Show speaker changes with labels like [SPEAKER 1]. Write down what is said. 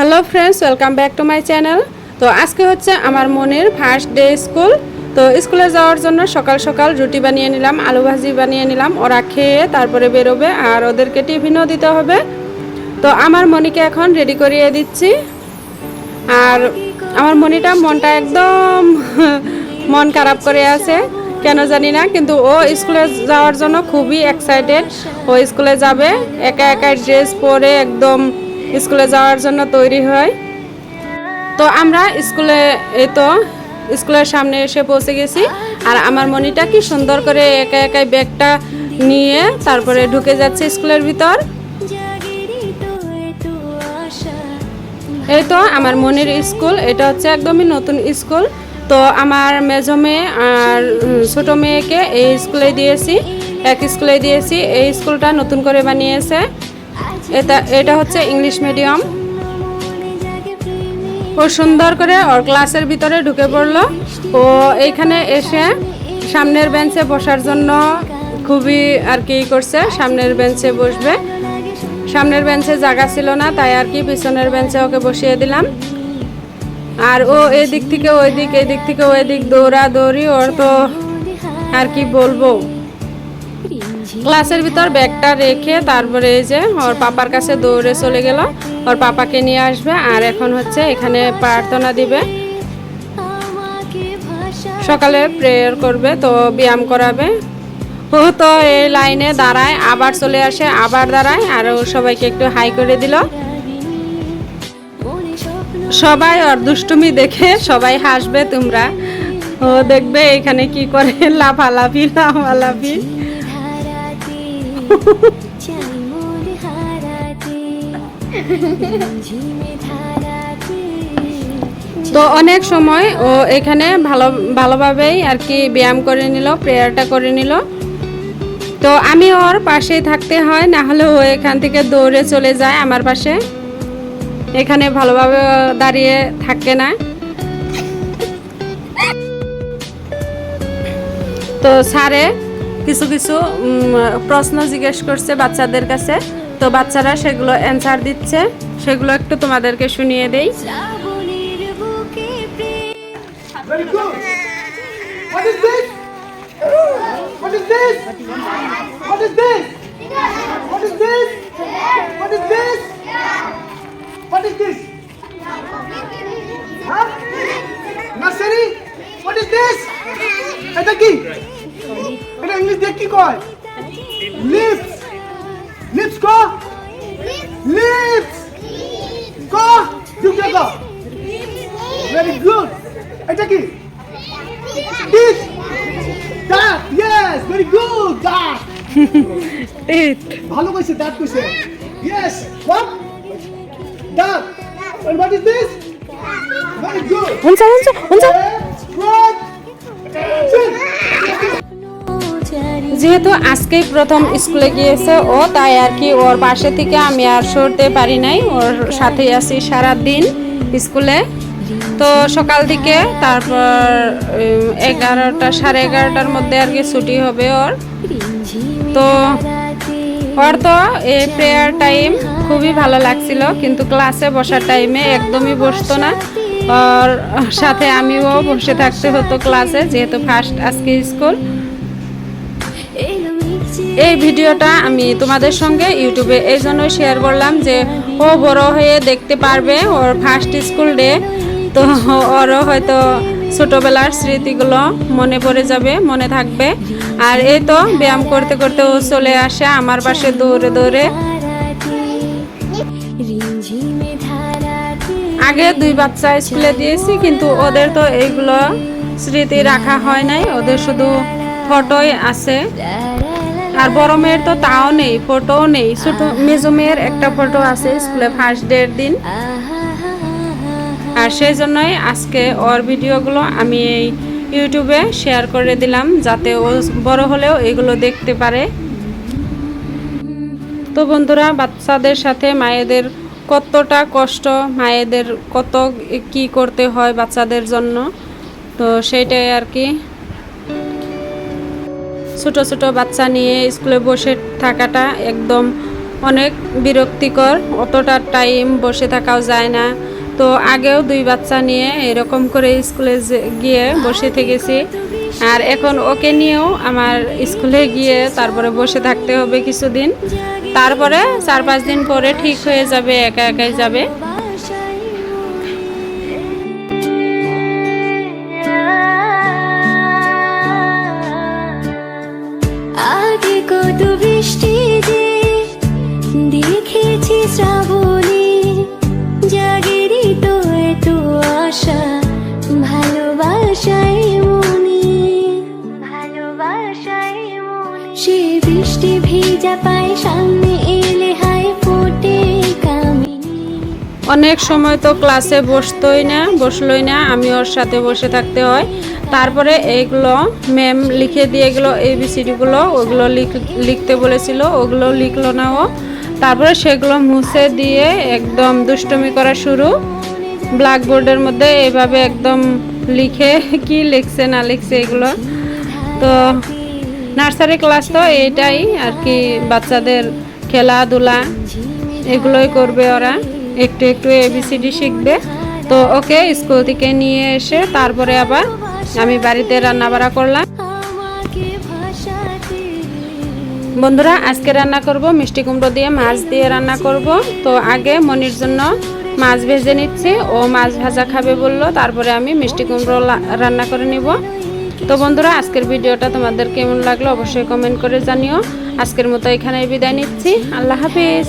[SPEAKER 1] Hello friends, welcome back to my channel. তো আজকে হচ্ছে আমার মনের ফার্স্ট ডে স্কুল। তো স্কুলে যাওয়ার জন্য সকাল সকাল রুটি বানিয়ে নিলাম, আলু ভাজি বানিয়ে নিলাম। ওরা খেয়ে তারপরে বেরোবে আর ওদেরকে টিফিনও দিতে হবে। তো আমার মনিকে এখন রেডি করিয়ে দিচ্ছি। আর আমার মনিটা মনটা একদম মন খারাপ করে আছে, কেন জানি না, কিন্তু ও স্কুলে যাওয়ার জন্য খুবই এক্সাইটেড ও স্কুলে যাবে, একা একা ড্রেস পরে একদম স্কুলে যাওয়ার জন্য তৈরি হয়। তো আমরা স্কুলে, এই তো স্কুলের সামনে এসে পৌঁছে গেছি। আর আমার মনিটা কি সুন্দর করে একা একাই ব্যাগটা নিয়ে তারপরে ঢুকে যাচ্ছে স্কুলের ভিতর। এই তো আমার মনির স্কুল, এটা হচ্ছে একদমই নতুন স্কুল। তো আমার মেজো মেয়ে আর ছোটো মেয়েকে এই স্কুলে দিয়েছি, এক স্কুলে দিয়েছি, এই স্কুলটা নতুন করে বানিয়েছে। এটা এটা হচ্ছে ইংলিশ মিডিয়াম। ও সুন্দর করে ওর ক্লাসের ভিতরে ঢুকে পড়ল। ও এইখানে এসে সামনের বেঞ্চে বসার জন্য খুবই আর কি করছে, সামনের বেঞ্চে বসবে। সামনের বেঞ্চে জায়গা ছিল না, তাই আর কি পিছনের বেঞ্চে ওকে বসিয়ে দিলাম। আর ও এই দিক থেকে ওই দিক এই দিক থেকে ওই দিক দৌড়া দৌড়ি ওর তো আর কি বলব। ক্লাসের ভিতর ব্যাগটা রেখে তারপরে এই যে ওর পাপার কাছে দৌড়ে চলে গেল। ওর পাপাকে নিয়ে আসবে আর এখন হচ্ছে এখানে প্রার্থনা দিবে। সকালে প্রেয়ার করবে, তো ব্যায়াম করাবে। ও তো এই লাইনে দাঁড়ায়, আবার চলে আসে, আবার দাঁড়ায়, আর ও সবাইকে একটু হাই করে দিল। সবাই ওর দুষ্টুমি দেখে সবাই হাসবে তোমরা। ও দেখবে এখানে কি করে লাফালাফি লাফালাফি তো অনেক সময় ও এখানে ভালো, ভালোভাবেই আর কি ব্যায়াম করে নিল, প্রেয়ারটা করে নিল। তো আমি ওর পাশেই থাকতে হয়, না হলে ও এখান থেকে দৌড়ে চলে যায় আমার পাশে। এখানে ভালোভাবে দাঁড়িয়ে থাকে না। তো স্যারে কিছু কিছু প্রশ্ন জিজ্ঞেস করছে বাচ্চাদের কাছে তো বাচ্চারা সেগুলো অ্যান্সার দিচ্ছে সেগুলো একটু তোমাদেরকে শুনিয়ে দেই.
[SPEAKER 2] What is this? What is this? What is this? ভালো কইছে দাঁত কইছে। ইয়েস দাঁত।
[SPEAKER 1] যেহেতু আজকেই প্রথম স্কুলে গিয়েছে ও তাই আর কি ওর পাশে থেকে আমি আর সরতে পারি নাই। ওর সাথে আছি সারা দিন স্কুলে। তো সকাল দিকে তারপর এগারোটা সাড়ে এগারোটার মধ্যে আর কি ছুটি হবে ওর। তো ওর তো এই প্রেয়ার টাইম খুবই ভালো লাগছিল, কিন্তু ক্লাসে বসার টাইমে একদমই বসতো না। ওর সাথে আমিও বসে থাকতে হতো ক্লাসে যেহেতু ফার্স্ট আজকে স্কুল এই ভিডিওটা আমি তোমাদের সঙ্গে ইউটিউবে এই জন্য শেয়ার করলাম যে ও বড় হয়ে দেখতে পারবে ওর ফার্স্ট স্কুল ডে তো ওরও হয়তো ছোটোবেলার স্মৃতিগুলো মনে পড়ে যাবে, মনে থাকবে। আর এই তো ব্যায়াম করতে করতে ও চলে আসে আমার পাশে দৌড়ে দৌড়ে। আগে দুই বাচ্চা স্কুলে দিয়েছি, কিন্তু ওদের তো এইগুলো স্মৃতি রাখা হয় নাই। ওদের শুধু ফটোই আছে। আর বড় মেয়ের তো তাও নেই, ফটোও নেই। ছোট মেজো মেয়ের একটা ফটো আছে স্কুলে ফার্স্ট ডের দিন। সেই জন্যই আজকে ওর ভিডিওগুলো আমি এই ইউটিউবে শেয়ার করে দিলাম যাতে ও বড় হলেও এগুলো দেখতে পারে। তো বন্ধুরা, বাচ্চাদের সাথে মায়েদের কতটা কষ্ট, মায়েদের কত কি করতে হয় বাচ্চাদের জন্য, তো সেইটাই আর কি। ছোট ছোট বাচ্চা নিয়ে স্কুলে বসে থাকাটা একদম অনেক বিরক্তিকর, অতটা টাইম বসে থাকাও যায় না। তো আগেও দুই বাচ্চা নিয়ে এরকম করে স্কুলে গিয়ে বসে থেকেছি। আর এখন ওকে নিয়েও আমার স্কুলে গিয়ে তারপরে বসে থাকতে হবে কিছুদিন। তারপরে চার পাঁচ দিন পরে ঠিক হয়ে যাবে, একা একাই যাবে।
[SPEAKER 3] কত বৃষ্টি ভেজা পায় সামনে এলে হায় ফোটে
[SPEAKER 1] অনেক সময় তো ক্লাসে বসতোই না, বসলোই না, আমি ওর সাথে বসে থাকতে হয়। তারপরে এইগুলো ম্যাম লিখে দিয়ে গেলো এবিসিডিগুলো, ওগুলো লিখ- লিখতে বলেছিল, ওগুলো লিখলো না ও। তারপরে সেগুলো মুছে দিয়ে একদম দুষ্টমি করা শুরু। ব্ল্যাকবোর্ডের মধ্যে এভাবে একদম লিখে কি লিখছে না লিখছে এগুলো। তো নার্সারি ক্লাস তো এইটাই আর কি, বাচ্চাদের খেলাধুলা এগুলোই করবে ওরা। একটু একটু এবিসিডি শিখবে। তো ওকে স্কুল থেকে নিয়ে এসে তারপরে আবার আমি বাড়িতে রান্না বাড়া করলাম। বন্ধুরা, আজকে রান্না করব, মিষ্টি কুমড়ো দিয়ে মাছ দিয়ে রান্না করব। তো আগে মনির জন্য মাছ ভেজে নিচ্ছি। ও মাছ ভাজা খাবে বলল, তারপরে আমি মিষ্টি কুমড়ো রান্না করে নিব। তো বন্ধুরা, আজকের ভিডিওটা তোমাদের কেমন লাগল অবশ্যই কমেন্ট করে জানিও। আজকের মতো এখানে বিদায় নিচ্ছি। আল্লাহ হাফিজ।